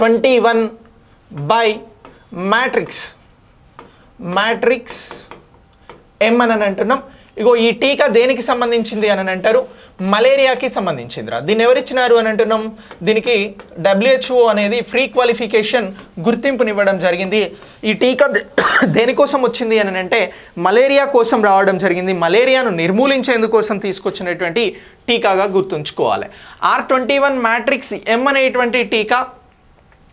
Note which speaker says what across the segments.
Speaker 1: Twenty one by matrix matrix M అని అంటున్నాం. ఇగో ఈ టీకా దేనికి సంబంధించింది అని అంటారు? మలేరియాకి సంబంధించిందిరా. దీన్ని ఎవరిచ్చినారు అని అంటున్నాం? దీనికి డబ్ల్యూహెచ్ఓ అనేది ఫ్రీ క్వాలిఫికేషన్ గుర్తింపునివ్వడం జరిగింది. ఈ టీకా దేనికోసం వచ్చింది అని అంటే మలేరియా కోసం రావడం జరిగింది. మలేరియాను నిర్మూలించేందుకోసం తీసుకొచ్చినటువంటి టీకాగా గుర్తుంచుకోవాలి. R twenty one matrix M అనేటువంటి టీకా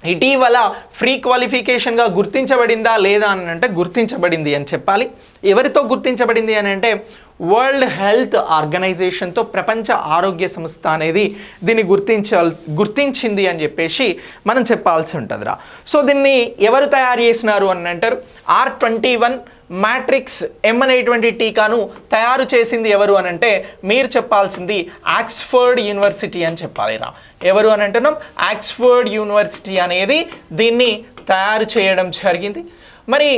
Speaker 1: ఇటీవల ఫ్రీ క్వాలిఫికేషన్గా గుర్తించబడిందా లేదా అని అంటే గుర్తించబడింది అని చెప్పాలి. ఎవరితో గుర్తించబడింది అని అంటే వరల్డ్ హెల్త్ ఆర్గనైజేషన్తో ప్రపంచ ఆరోగ్య సంస్థ అనేది దీన్ని గుర్తించాల్ గుర్తించింది అని చెప్పేసి మనం చెప్పాల్సి ఉంటుందిరా. సో దీన్ని ఎవరు తయారు చేసినారు అని అంటారు? R twenty one matrix M అనేటువంటి టీకాను తయారు చేసింది ఎవరు అని అంటే మీరు చెప్పాల్సింది ఆక్స్ఫర్డ్ యూనివర్సిటీ అని చెప్పాలిరా ఎవరు అని అంటున్నాం? ఆక్స్ఫర్డ్ యూనివర్సిటీ అనేది దీన్ని తయారు చేయడం జరిగింది. మరి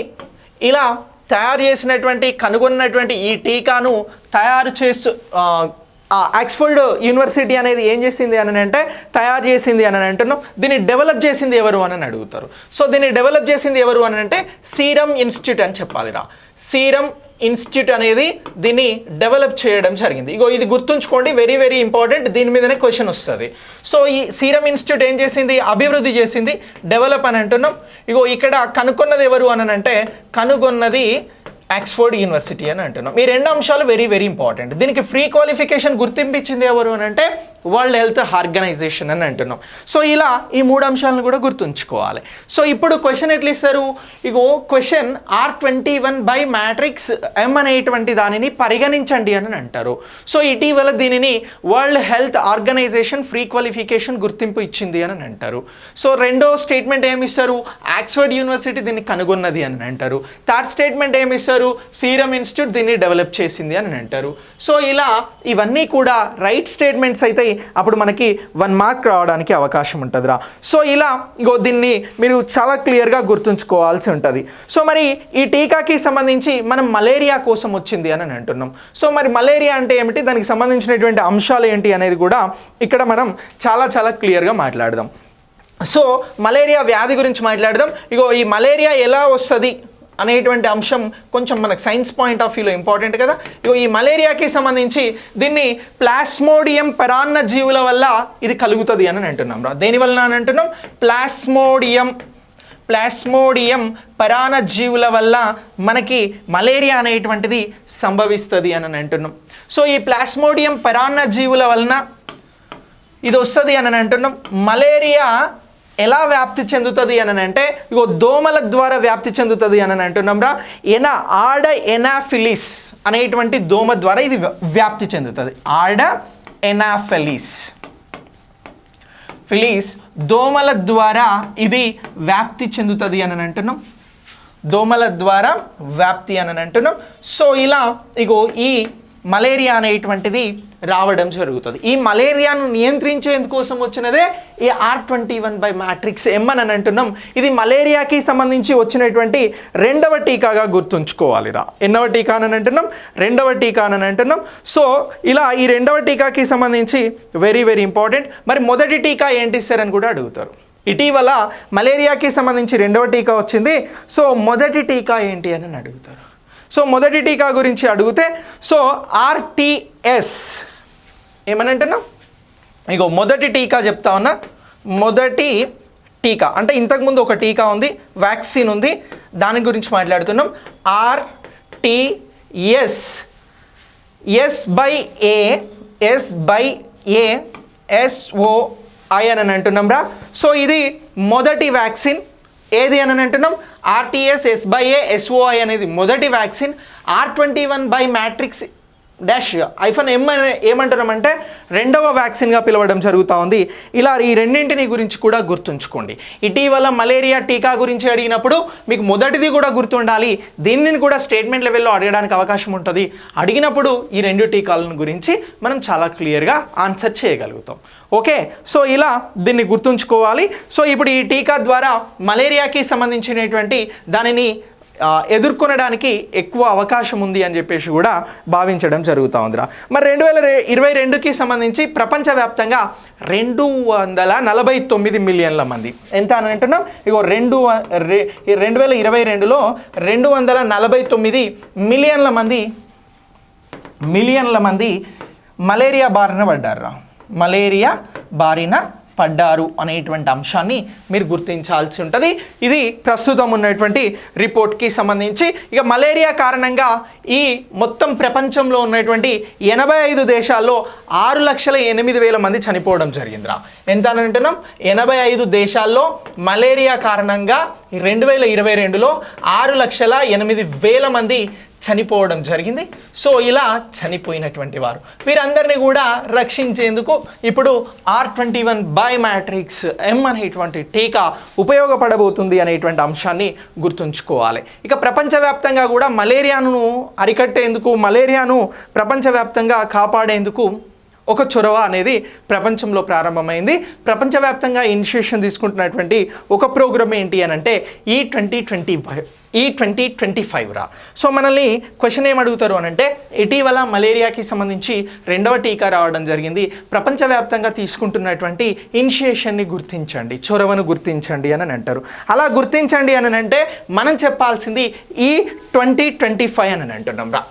Speaker 1: ఇలా తయారు చేసినటువంటి కనుగొన్నటువంటి ఈ టీకాను తయారు చేస్తూ ఆక్స్ఫర్డ్ యూనివర్సిటీ అనేది ఏం చేసింది అని అంటే తయారు చేసింది అని అంటున్నాం. దీన్ని డెవలప్ చేసింది ఎవరు అని అడుగుతారు. సో దీన్ని డెవలప్ చేసింది ఎవరు అని అంటే సీరం ఇన్స్టిట్యూట్ అని చెప్పాలిరా. సీరం ఇన్స్టిట్యూట్ అనేది దీన్ని డెవలప్ చేయడం జరిగింది. ఇగో ఇది గుర్తుంచుకోండి వెరీ వెరీ ఇంపార్టెంట్. దీని మీదనే క్వశ్చన్ వస్తుంది. సో ఈ సీరం ఇన్స్టిట్యూట్ ఏం చేసింది? అభివృద్ధి చేసింది. డెవలప్ అని అంటున్నాం. ఇగో ఇక్కడ కనుక్కున్నది ఎవరు అని అంటే కనుగొన్నది ఆక్స్ఫర్డ్ యూనివర్సిటీ అని అంటున్నాం. ఈ రెండు అంశాలు వెరీ వెరీ ఇంపార్టెంట్ దీనికి ఫ్రీ క్వాలిఫికేషన్ గుర్తింపించింది ఎవరు అని అంటే వరల్డ్ హెల్త్ ఆర్గనైజేషన్ అని అంటున్నాం. సో ఇలా ఈ మూడు అంశాలను కూడా గుర్తుంచుకోవాలి. సో ఇప్పుడు క్వశ్చన్ ఎట్లా ఇస్తారు? ఇగో question R twenty one by matrix M అనేటువంటి దానిని పరిగణించండి అని అంటారు. సో ఇటీవల దీనిని world health organization pre qualification గుర్తింపు ఇచ్చింది అని అంటారు. సో రెండో స్టేట్మెంట్ ఏమి ఇస్తారు? ఆక్స్ఫర్డ్ యూనివర్సిటీ దీన్ని కనుగొన్నది అని అంటారు. థర్డ్ స్టేట్మెంట్ ఏమిస్తారు సీరం ఇన్స్టిట్యూట్ దీన్ని డెవలప్ చేసింది అని అంటారు. సో ఇలా ఇవన్నీ కూడా రైట్ స్టేట్మెంట్స్ అయితే అప్పుడు మనకి వన్ మార్క్ రావడానికి అవకాశం ఉంటుందిరా. సో ఇలా ఇగో దీన్ని మీరు చాలా క్లియర్గా గుర్తుంచుకోవాల్సి ఉంటుంది. సో మరి ఈ టీకాకి సంబంధించి మనం మలేరియా కోసం వచ్చింది అని అంటున్నాం. సో మరి మలేరియా అంటే ఏమిటి? దానికి సంబంధించినటువంటి అంశాలు ఏంటి అనేది కూడా ఇక్కడ మనం చాలా చాలా క్లియర్గా మాట్లాడదాం. సో మలేరియా వ్యాధి గురించి మాట్లాడదాం. ఇగో ఈ మలేరియా ఎలా వస్తుంది? అనేటువంటి అంశం కొంచెం మనకు సైన్స్ పాయింట్ ఆఫ్ వ్యూలో ఇంపార్టెంట్ కదా. ఇగో ఈ మలేరియాకి సంబంధించి దీన్ని ప్లాస్మోడియం పరాన్న జీవుల వల్ల ఇది కలుగుతుంది అని అంటున్నాం రా. దేని వలన అని అంటున్నాం? ప్లాస్మోడియం. ప్లాస్మోడియం పరాణ జీవుల వల్ల మనకి మలేరియా అనేటువంటిది సంభవిస్తుంది అని అంటున్నాం. సో ఈ ప్లాస్మోడియం పరాన్న జీవుల వలన ఇది వస్తుంది అని అంటున్నాం. మలేరియా ఎలా వ్యాప్తి చెందుతుంది అని అంటే ఇగో దోమల ద్వారా వ్యాప్తి చెందుతుంది అని అంటున్నాం రా ఎనా ఆడ ఎనాఫిలిస్ అనేటువంటి దోమ ద్వారా ఇది వ్యాప్తి చెందుతుంది. ఆడ ఎనాఫిలిస్. ఫిలిస్ దోమల ద్వారా ఇది వ్యాప్తి చెందుతుంది అని అంటున్నాం దోమల ద్వారా వ్యాప్తి అని అంటున్నాం సో ఇలా ఇగో ఈ మలేరియా అనేటువంటిది రావడం జరుగుతుంది. ఈ మలేరియాను నియంత్రించేందుకోసం వచ్చినదే ఈ R twenty one by matrix M అని అంటున్నాం. ఇది మలేరియాకి సంబంధించి వచ్చినటువంటి రెండవ టీకాగా గుర్తుంచుకోవాలిరా ఎన్నవ టీకా అని అంటున్నాం? రెండవ టీకా అని అంటున్నాం. సో ఇలా ఈ రెండవ టీకాకి సంబంధించి వెరీ వెరీ ఇంపార్టెంట్ మరి మొదటి టీకా ఏంటి సార్ అని కూడా అడుగుతారు. ఇటీవల మలేరియాకి సంబంధించి రెండవ టీకా వచ్చింది. సో మొదటి టీకా ఏంటి అని అడుగుతారు. సో మొదటి టీకా గురించి అడిగితే సో ఆర్టీఎస్ ఏమని అంటున్నాం ఇగో మొదటి టీకా చెప్తా ఉన్నా. మొదటి టీకా అంటే ఇంతకుముందు ఒక టీకా ఉంది వ్యాక్సిన్ ఉంది దాని గురించి మాట్లాడుతున్నాం. RTS S by A S by A SOI అని అంటున్నాం రా. సో ఇది మొదటి వ్యాక్సిన్ ఏది అని అంటున్నాం RTS S by A SOI అనేది మొదటి vaccine. R twenty one by matrix dash iPhone M ఏమంటున్నామంటే రెండవ వ్యాక్సిన్గా పిలవడం జరుగుతూ ఉంది. ఇలా ఈ రెండింటిని గురించి కూడా గుర్తుంచుకోండి. ఇటీవల మలేరియా టీకా గురించి అడిగినప్పుడు మీకు మొదటిది కూడా గుర్తుండాలి. దీనిని కూడా స్టేట్మెంట్ లెవెల్లో అడగడానికి అవకాశం ఉంటుంది. అడిగినప్పుడు ఈ రెండు టీకాలను గురించి మనం చాలా క్లియర్గా ఆన్సర్ చేయగలుగుతాం. ఓకే? సో ఇలా దీన్ని గుర్తుంచుకోవాలి. సో ఇప్పుడు ఈ టీకా ద్వారా మలేరియాకి సంబంధించినటువంటి దానిని ఎదుర్కొనడానికి ఎక్కువ అవకాశం ఉంది అని చెప్పేసి కూడా భావించడం జరుగుతూ ఉందిరా. మరి రెండు వేల ఇరవై రెండుకి సంబంధించి ప్రపంచవ్యాప్తంగా రెండు వందల నలభై తొమ్మిది మిలియన్ల మంది. ఎంత అని అంటున్నాం? ఇగో రెండు ఈ రెండు వేల ఇరవై రెండులో రెండు వందల నలభై తొమ్మిది మిలియన్ల మంది మిలియన్ల మంది మలేరియా బారిన పడ్డారు మలేరియా బారిన పడ్డారు అనేటువంటి అంశాన్ని మీరు గుర్తించాల్సి ఉంటుంది. ఇది ప్రస్తుతం ఉన్నటువంటి రిపోర్ట్కి సంబంధించి. ఇక మలేరియా కారణంగా ఈ మొత్తం ప్రపంచంలో ఉన్నటువంటి ఎనభై ఐదు దేశాల్లో ఆరు లక్షల ఎనిమిది వేల మంది చనిపోవడం జరిగిందిరా. ఎంత అని అంటున్నాం? ఎనభై ఐదు దేశాల్లో మలేరియా కారణంగా రెండు వేల ఇరవై రెండులో ఆరు లక్షల ఎనిమిది వేల మంది చనిపోవడం జరిగింది. సో ఇలా చనిపోయినటువంటి వారు. వీరందరినీ కూడా రక్షించేందుకు ఇప్పుడు R twenty one by matrix M అనేటువంటి టీకా ఉపయోగపడబోతుంది అనేటువంటి అంశాన్ని గుర్తుంచుకోవాలి. ఇక ప్రపంచవ్యాప్తంగా కూడా మలేరియాను అరికట్టేందుకు మలేరియాను ప్రపంచవ్యాప్తంగా కాపాడేందుకు ఒక చొరవ అనేది ప్రపంచంలో ప్రారంభమైంది. ప్రపంచవ్యాప్తంగా ఇనిషియేషన్ తీసుకుంటున్నటువంటి ఒక ప్రోగ్రామ్ ఏంటి అని అంటే ఈ ట్వంటీ ట్వంటీ ఈ ట్వంటీ ట్వంటీ ఫైవ్ రా. సో మనల్ని క్వశ్చన్ ఏం అడుగుతారు అని అంటే ఇటీవల మలేరియాకి సంబంధించి రెండవ టీకా రావడం జరిగింది. ప్రపంచవ్యాప్తంగా తీసుకుంటున్నటువంటి ఇనిషియేషన్ని గుర్తించండి చొరవను గుర్తించండి అని అంటారు. అలా గుర్తించండి అని అంటే మనం చెప్పాల్సింది ఈ ట్వంటీ ట్వంటీ ఫైవ్ అని అంటున్నాం రా.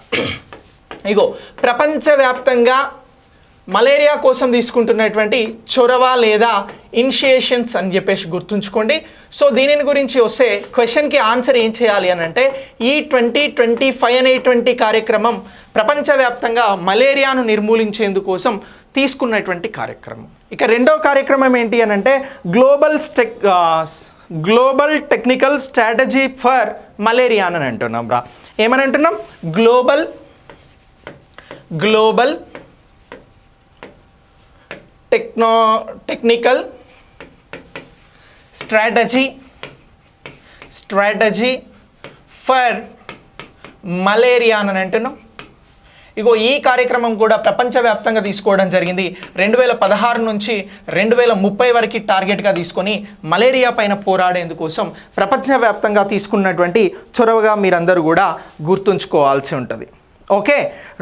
Speaker 1: ఇగో ప్రపంచవ్యాప్తంగా మలేరియా కోసం తీసుకుంటున్నటువంటి చొరవ లేదా ఇనిషియేషన్స్ అని చెప్పేసి గుర్తుంచుకోండి. సో దీనిని గురించి వస్తే క్వశ్చన్కి ఆన్సర్ ఏం చేయాలి అని అంటే ఈ ట్వంటీ ట్వంటీ ఫైవ్ అనేటువంటి కార్యక్రమం ప్రపంచవ్యాప్తంగా మలేరియాను నిర్మూలించేందుకోసం తీసుకున్నటువంటి కార్యక్రమం. ఇక రెండో కార్యక్రమం ఏంటి అని అంటే global స్టెక్ global technical strategy for malaria అని అంటున్నాం రా. ఏమని అంటున్నాం? Global global techno technical strategy strategy for malaria అని అంటున్నాం. ఇగో ఈ కార్యక్రమం కూడా ప్రపంచవ్యాప్తంగా తీసుకోవడం జరిగింది. రెండు వేల పదహారు నుంచి రెండు వేల ముప్పై వరకు టార్గెట్గా తీసుకొని మలేరియా పైన పోరాడేందుకోసం ప్రపంచవ్యాప్తంగా తీసుకున్నటువంటి చొరవగా మీరందరూ కూడా గుర్తుంచుకోవాల్సి ఉంటుంది. Okay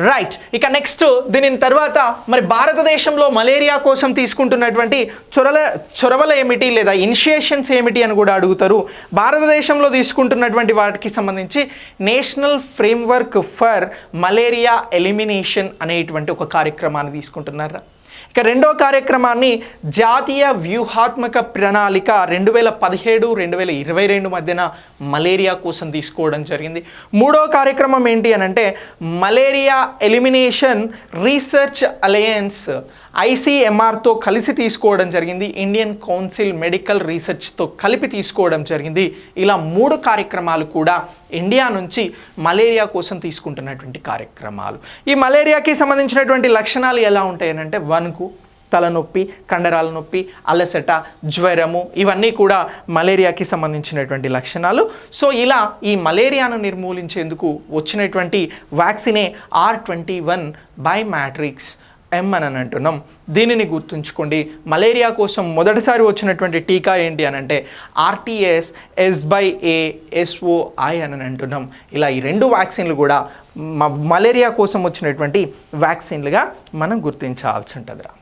Speaker 1: right. ఇక నెక్స్ట్ దీని తర్వాత మరి భారతదేశంలో మలేరియా కోసం తీసుకుంటున్నటువంటి చొరల చొరవలు ఏమిటి లేదా ఇనిషియేషన్స్ ఏమిటి అని కూడా అడుగుతారు. భారతదేశంలో తీసుకుంటున్నటువంటి వాటికి సంబంధించి national framework for malaria elimination అనేటువంటి ఒక కార్యక్రమాన్ని తీసుకుంటున్నారా? ఇక రెండో కార్యక్రమాన్ని జాతీయ వ్యూహాత్మక ప్రణాళిక రెండు వేల పదిహేడు రెండు వేల ఇరవై రెండు మధ్యన మలేరియా కోసం తీసుకోవడం జరిగింది. మూడో కార్యక్రమం ఏంటి అని అంటే మలేరియా ఎలిమినేషన్ రీసెర్చ్ అలయన్స్ ఐసీఎంఆర్తో కలిసి తీసుకోవడం జరిగింది. ఇండియన్ కౌన్సిల్ మెడికల్ రీసెర్చ్తో కలిపి తీసుకోవడం జరిగింది. ఇలా మూడు కార్యక్రమాలు కూడా ఇండియా నుంచి మలేరియా కోసం తీసుకుంటున్నటువంటి కార్యక్రమాలు. ఈ మలేరియాకి సంబంధించినటువంటి లక్షణాలు ఎలా ఉంటాయనంటే వణుకు తలనొప్పి కండరాల నొప్పి అలసట జ్వరము ఇవన్నీ కూడా మలేరియాకి సంబంధించినటువంటి లక్షణాలు. సో ఇలా ఈ మలేరియాను నిర్మూలించేందుకు వచ్చినటువంటి వ్యాక్సినే R twenty one by matrix M అని అంటున్నాం. దీనిని గుర్తుంచుకోండి. మలేరియా కోసం మొదటిసారి వచ్చినటువంటి టీకా ఏంటి అని అంటే RTS S by A SOI అని అంటున్నాం. ఇలా ఈ రెండు వ్యాక్సిన్లు కూడా మలేరియా కోసం వచ్చినటువంటి వ్యాక్సిన్లుగా మనం గుర్తించాల్సి ఉంటుందిరా.